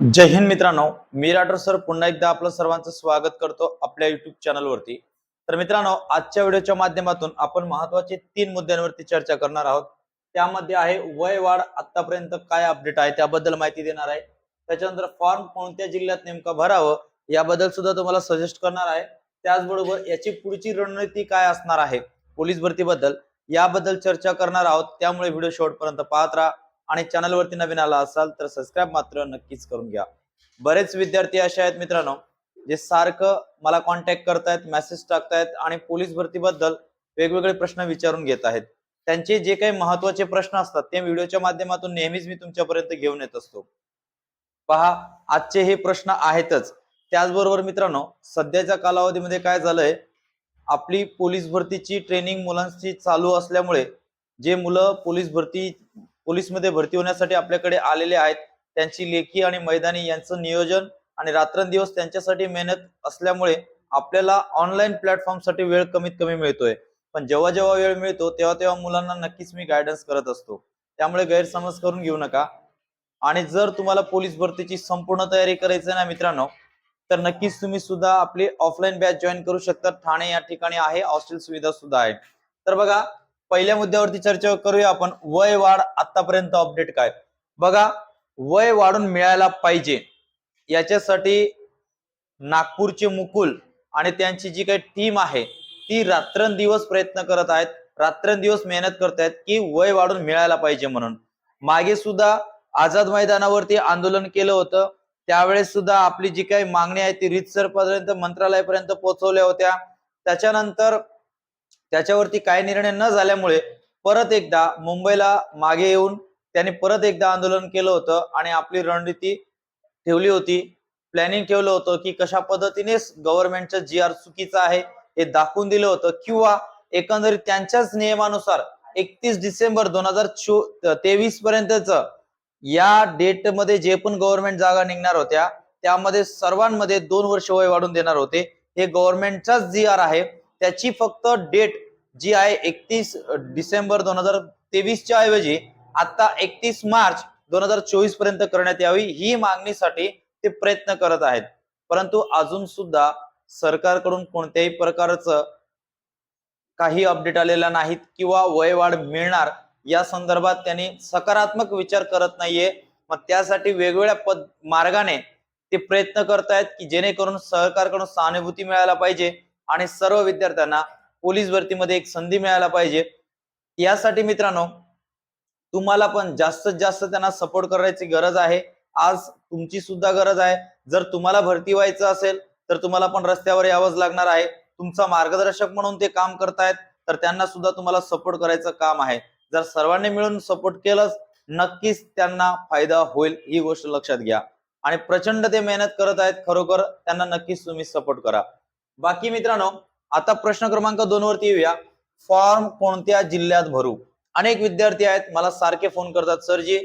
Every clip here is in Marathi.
जय हिंद मित्रांनो मी राठोड सर. पुन्हा एकदा आपलं सर्वांचं स्वागत करतो आपल्या युट्यूब चॅनलवरती तर मित्रांनो आजच्या व्हिडिओच्या माध्यमातून आपण महत्त्वाचे तीन मुद्द्यांवरती चर्चा करणार आहोत. त्यामध्ये आहे वय वाढ आतापर्यंत काय अपडेट आहे त्याबद्दल माहिती देणार आहे. त्याच्यानंतर फॉर्म कोणत्या जिल्ह्यात नेमकं भरावं याबद्दल सुद्धा तुम्हाला सजेस्ट करणार आहे. त्याचबरोबर याची पुढची रणनीती काय असणार आहे पोलीस भरतीबद्दल याबद्दल चर्चा करणार आहोत. त्यामुळे व्हिडिओ शेवटपर्यंत पाहत राहा. आणि चॅनलवरती नवीन आला असाल तर सबस्क्राईब मात्र नक्कीच करून घ्या. बरेच विद्यार्थी असे आहेत मित्रांनो जे सारखं मला कॉन्टॅक्ट करतायत मेसेज टाकतायत आणि पोलीस भरतीबद्दल वेगवेगळे प्रश्न विचारून घेत आहेत. त्यांचे जे काही महत्त्वाचे प्रश्न असतात ते व्हिडिओच्या माध्यमातून नेहमीच मी तुमच्यापर्यंत घेऊन येत असतो. पहा आजचे हे प्रश्न आहेतच. त्याचबरोबर मित्रांनो सध्याच्या कालावधीमध्ये काय झालंय? आपली पोलीस भरतीची ट्रेनिंग मुलांची चालू असल्यामुळे जे मुलं पोलीस भरती पोलीसमध्ये भरती होण्यासाठी आपल्याकडे आलेले आहेत. त्यांची लेखी आणि मैदानी यांचं नियोजन आणि रात्रंदिवस त्यांच्यासाठी मेहनत असल्यामुळे आपल्याला ऑनलाईन प्लॅटफॉर्मसाठी वेळ कमीत कमी मिळतोय. पण जेव्हा जेव्हा वेळ मिळतो तेव्हा तेव्हा मुलांना नक्कीच मी गायडन्स करत असतो. त्यामुळे गैरसमज करून घेऊ नका. आणि जर तुम्हाला पोलीस भरतीची संपूर्ण तयारी करायची आहे ना मित्रांनो तर नक्कीच तुम्ही सुद्धा आपली ऑफलाईन बॅच जॉईन करू शकता. ठाणे या ठिकाणी आहे हॉस्टेल सुविधा सुद्धा आहे तर बघा पहिल्या मुद्द्यावरती चर्चा करूया आपण. वय वाढ आतापर्यंत अपडेट काय? बघा वय वाढून मिळायला पाहिजे. याच्यासाठी नागपूरचे मुकुल आणि त्यांची जी काही टीम आहे ती रात्रंदिवस प्रयत्न करत आहेत रात्रंदिवस मेहनत करतायत की वय वाढून मिळायला पाहिजे म्हणून. मागे सुद्धा आझाद मैदानावरती आंदोलन केलं होतं. त्यावेळेस सुद्धा आपली जी काही मागणी आहे ती रितसर पर्यंत मंत्रालयापर्यंत पोहोचवल्या होत्या. त्याच्यानंतर त्याच्यावरती काय निर्णय न झाल्यामुळे परत एकदा मुंबईला मागे येऊन त्यांनी परत एकदा आंदोलन केलं होतं आणि आपली रणनीती ठेवली होती. प्लॅनिंग ठेवलं होतं की कशा पद्धतीने गव्हर्नमेंटचं जी आर चुकीचं आहे हे दाखवून दिलं होतं किंवा एकंदरीत त्यांच्याच नियमानुसार एकतीस डिसेंबर दोन हजार तेवीस पर्यंतच या डेटमध्ये जे पण गव्हर्नमेंट जागा निघणार होत्या त्यामध्ये सर्वांमध्ये दोन वर्ष वय वाढून देणार होते. हे गव्हर्नमेंटचाच जी आर आहे. त्याची फक्त डेट जी आहे एकतीस डिसेंबर दोन हजार तेवीसच्या ऐवजी आता एकतीस मार्च दोन हजार चोवीसपर्यंत करण्यात यावी ही मागणीसाठी ते प्रयत्न करत आहेत. परंतु अजून सुद्धा सरकारकडून कोणत्याही प्रकारचं काही अपडेट आलेला नाहीत किंवा वयवाढ मिळणार या संदर्भात त्यांनी सकारात्मक विचार करत नाहीये. मग त्यासाठी वेगवेगळ्या पद मार्गाने ते प्रयत्न करतायत की जेणेकरून सरकारकडून सहानुभूती मिळायला पाहिजे. आणि सर्व विद्यार्थ्यांना पोलीस भरतीमध्ये एक संधी मिळायला पाहिजे. यासाठी मित्रांनो तुम्हाला पण जास्तीत जास्त त्यांना सपोर्ट करायची गरज आहे. आज तुमची सुद्धा गरज आहे. जर तुम्हाला भरती व्हायचं असेल तर तुम्हाला पण रस्त्यावर यावंच लागणार आहे. तुमचा मार्गदर्शक म्हणून ते काम करतायत तर त्यांना सुद्धा तुम्हाला सपोर्ट करायचं काम आहे. जर सर्वांनी मिळून सपोर्ट केलंच नक्कीच त्यांना फायदा होईल ही गोष्ट लक्षात घ्या. आणि प्रचंड ते मेहनत करत आहेत खरोखर त्यांना नक्कीच तुम्ही सपोर्ट करा. बाकी मित्रांनो आता प्रश्न क्रमांक दोन वरती येऊया. फॉर्म कोणत्या जिल्ह्यात भरू? अनेक विद्यार्थी आहेत मला सारखे फोन करतात सरजी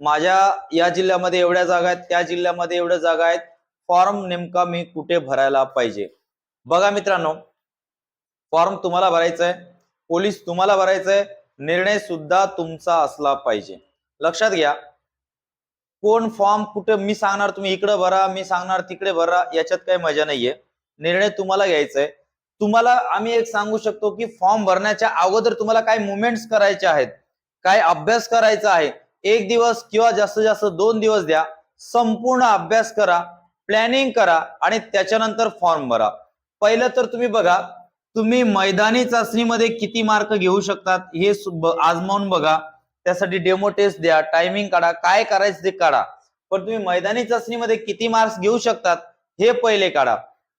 माझ्या या जिल्ह्यामध्ये एवढ्या जागा आहेत त्या जिल्ह्यामध्ये एवढ्या जागा आहेत. फॉर्म नेमका मी कुठे भरायला पाहिजे? बघा मित्रांनो फॉर्म तुम्हाला भरायचा आहे पोलीस तुम्हाला भरायचा आहे निर्णय सुद्धा तुमचा असला पाहिजे. लक्षात घ्या कोण फॉर्म कुठे मी सांगणार तुम्ही इकडे भरा मी सांगणार तिकडे भरा याच्यात काही मजा नाहीये. निर्णय तुम्हाला घ्यायचा आहे तुम्हाला आम्ही एक सांगू शकतो की फॉर्म भरण्याच्या अगोदर तुम्हाला काय मुवमेंट्स करायचे आहेत काय अभ्यास करायचा आहे एक दिवस किंवा जास्तीत जास्त दोन दिवस द्या संपूर्ण अभ्यास करा प्लॅनिंग करा आणि त्याच्यानंतर फॉर्म भरा. पहिलं तर तुम्ही बघा तुम्ही मैदानी चाचणीमध्ये किती मार्क घेऊ शकतात हे आजमावून बघा. त्यासाठी डेमो टेस्ट द्या टायमिंग काढा काय करायचं ते काढा. पण तुम्ही मैदानी चाचणीमध्ये किती मार्क्स घेऊ शकतात हे पहिले काढा.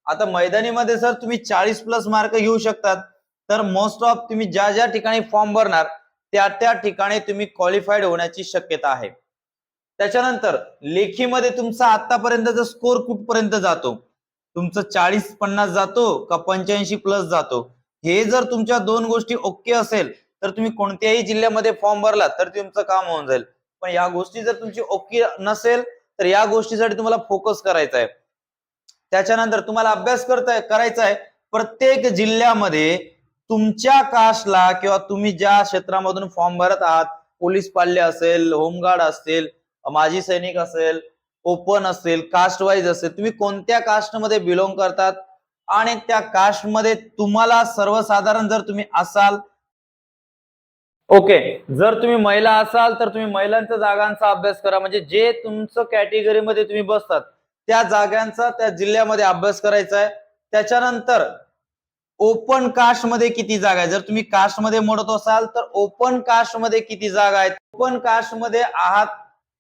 आता मैदानीमध्ये जर तुम्ही चाळीस प्लस मार्क घेऊ शकतात. तर मोस्ट ऑफ तुम्ही ज्या ज्या ठिकाणी फॉर्म भरणार त्या त्या ठिकाणी तुम्ही क्वालिफाईड होण्याची शक्यता आहे. त्याच्यानंतर लेखीमध्ये तुमचा आतापर्यंतचा स्कोर कुठपर्यंत जातो? तुमचं चाळीस पन्नास जातो का पंच्याऐंशी प्लस जातो? हे जर तुमच्या दोन गोष्टी ओके असेल तर तुम्ही कोणत्याही जिल्ह्यामध्ये फॉर्म भरला तर तुमचं काम होऊन जाईल. पण या गोष्टी जर तुमची ओके नसेल तर या गोष्टीसाठी तुम्हाला फोकस करायचा आहे. त्याच्यानंतर तुम्हाला अभ्यास करताय करायचा आहे प्रत्येक जिल्ह्यामध्ये तुमच्या कास्टला किंवा तुम्ही ज्या क्षेत्रामधून फॉर्म भरत आहात पोलीस पाल्य असेल होमगार्ड असतील माजी सैनिक असेल ओपन असेल कास्ट वाईज असेल तुम्ही कोणत्या कास्टमध्ये बिलोंग करतात? आणि त्या कास्टमध्ये तुम्हाला सर्वसाधारण जर तुम्ही असाल ओके जर तुम्ही महिला असाल तर तुम्ही महिलांच्या जागांचा अभ्यास करा. म्हणजे जे तुमचं कॅटेगरीमध्ये तुम्ही बसतात त्या जागांचा त्या जिल्ह्यामध्ये अभ्यास करायचा आहे त्याच्यानंतर ओपन कास्टमध्ये किती जागा आहे जर तुम्ही कास्टमध्ये मोडत असाल तर ओपन कास्टमध्ये किती जागा आहेत? ओपन कास्टमध्ये आहात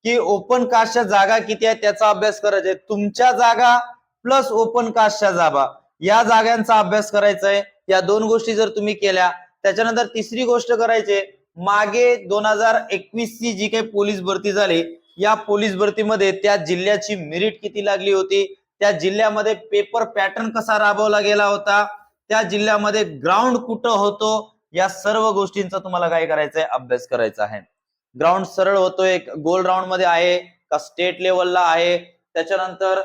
की ओपन कास्टच्या जागा किती आहेत त्याचा अभ्यास करायचा आहे तुमच्या जागा प्लस ओपन कास्टच्या जागा. या जागांचा अभ्यास करायचा आहे या दोन गोष्टी जर तुम्ही केल्या त्याच्यानंतर तिसरी गोष्ट करायची आहे, मागे दोन हजार एकवीस ची जी काही पोलीस भरती झाली या पोलीस भरतीमध्ये त्या जिल्ह्याची मेरिट किती लागली होती? त्या जिल्ह्यामध्ये पेपर पॅटर्न कसा राबवला गेला होता? त्या जिल्ह्यामध्ये ग्राउंड कुठं होतो? या सर्व गोष्टींचा तुम्हाला काय करायचंय? अभ्यास करायचा आहे. ग्राउंड सरळ होतो एक. गोल राऊंडमध्ये आहे का स्टेट लेवलला आहे? त्याच्यानंतर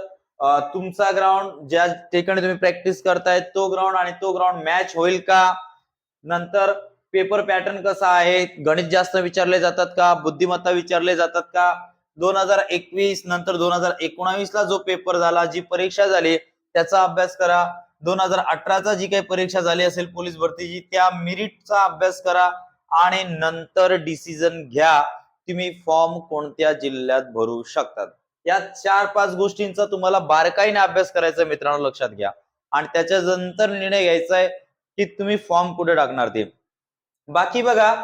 तुमचा ग्राउंड ज्या ठिकाणी तुम्ही प्रॅक्टिस करताय तो ग्राउंड आणि तो ग्राउंड मॅच होईल का? नंतर पेपर पॅटर्न कसा आहे? गणित जास्त विचारले जातात का? बुद्धिमत्ता विचारले जातात का? दोन हजार एकवीस नंतर दोन हजार एकोणावीस ला जो पेपर झाला जी परीक्षा झाली त्याचा अभ्यास करा. दोन हजार अठराचा जी काही परीक्षा झाली असेल पोलीस भरतीची त्या मिरिटचा अभ्यास करा आणि नंतर डिसिजन घ्या. तुम्ही फॉर्म कोणत्या जिल्ह्यात भरू शकतात. या चार पाच गोष्टींचा तुम्हाला बारकाईने अभ्यास करायचा मित्रांनो लक्षात घ्या. आणि त्याच्या नंतर निर्णय घ्यायचा आहे की तुम्ही फॉर्म कुठे टाकणार ते. बाकी बघा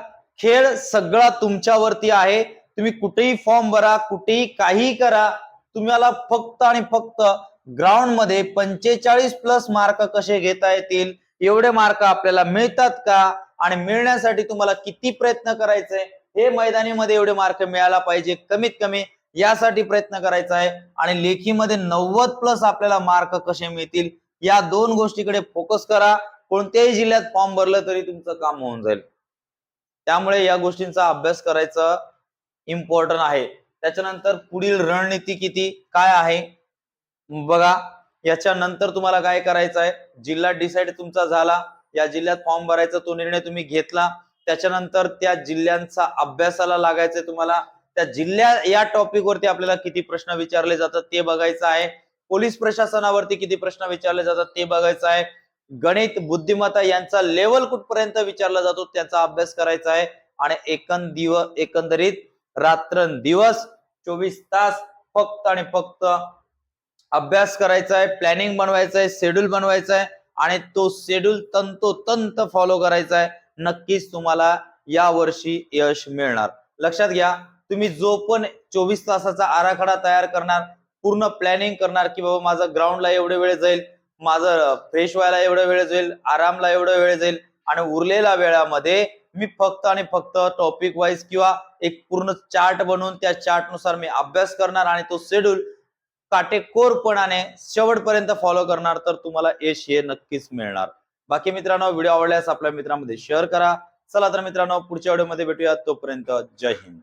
खेळ सगळा तुमच्यावरती आहे. तुम्ही कुठेही फॉर्म भरा कुठेही काही करा तुम्हाला फक्त आणि फक्त ग्राउंडमध्ये पंचेचाळीस प्लस मार्क कसे घेता येतील एवढे मार्क आपल्याला मिळतात का? आणि मिळण्यासाठी तुम्हाला किती प्रयत्न करायचे? हे मैदानी मध्ये एवढे मार्क मिळायला पाहिजे कमीत कमी. यासाठी प्रयत्न करायचा आहे. आणि लेखीमध्ये नव्वद प्लस आपल्याला मार्क कसे मिळतील या दोन गोष्टीकडे फोकस करा. कोणत्याही जिल्ह्यात फॉर्म भरलं तरी तुमचं काम होऊन जाईल. त्यामुळे या गोष्टींचा अभ्यास करायचं. इम्पॉर्टंट आहे. त्याच्यानंतर पुढील रणनीती किती? काय आहे? बघा याच्यानंतर तुम्हाला काय करायचं आहे? जिल्हा डिसाईड तुमचा झाला. या जिल्ह्यात फॉर्म भरायचा तो निर्णय तुम्ही घेतला. त्याच्यानंतर त्या जिल्ह्यांचा अभ्यासाला लागायचंय तुम्हाला. त्या जिल्ह्या या टॉपिक वरती आपल्याला किती प्रश्न विचारले जातात ते बघायचं आहे. पोलीस प्रशासनावरती किती प्रश्न विचारले जातात ते बघायचं आहे. गणित बुद्धिमत्ता यांचा लेवल कुठपर्यंत विचारला जातो त्याचा अभ्यास करायचा आहे. आणि एकंदिव एकंदरीत रात्रंदिवस चोवीस तास फक्त आणि फक्त अभ्यास करायचा आहे प्लॅनिंग बनवायचं आहे शेड्यूल बनवायचा आहे आणि तो शेड्यूल तंतोतंत फॉलो करायचा आहे नक्कीच तुम्हाला या वर्षी यश मिळणार. लक्षात घ्या तुम्ही जो पण चोवीस तासाचा आराखडा तयार करणार पूर्ण प्लॅनिंग करणार की बाबा माझं ग्राउंडला एवढे वेळ जाईल माझं फ्रेश व्हायला एवढा वेळ जाईल आरामला एवढा वेळ जाईल आणि उरलेल्या वेळामध्ये मी फक्त आणि फक्त टॉपिक वाईज किंवा एक पूर्ण चार्ट बनवून त्या चार्टनुसार मी अभ्यास करणार आणि तो शेड्यूल काटेकोरपणाने शेवटपर्यंत फॉलो करणार तर तुम्हाला यश हे नक्कीच मिळणार. बाकी मित्रांनो व्हिडिओ आवडल्यास आपल्या मित्रांमध्ये शेअर करा. चला तर मित्रांनो पुढच्या व्हिडिओमध्ये भेटूया तोपर्यंत जय हिंद.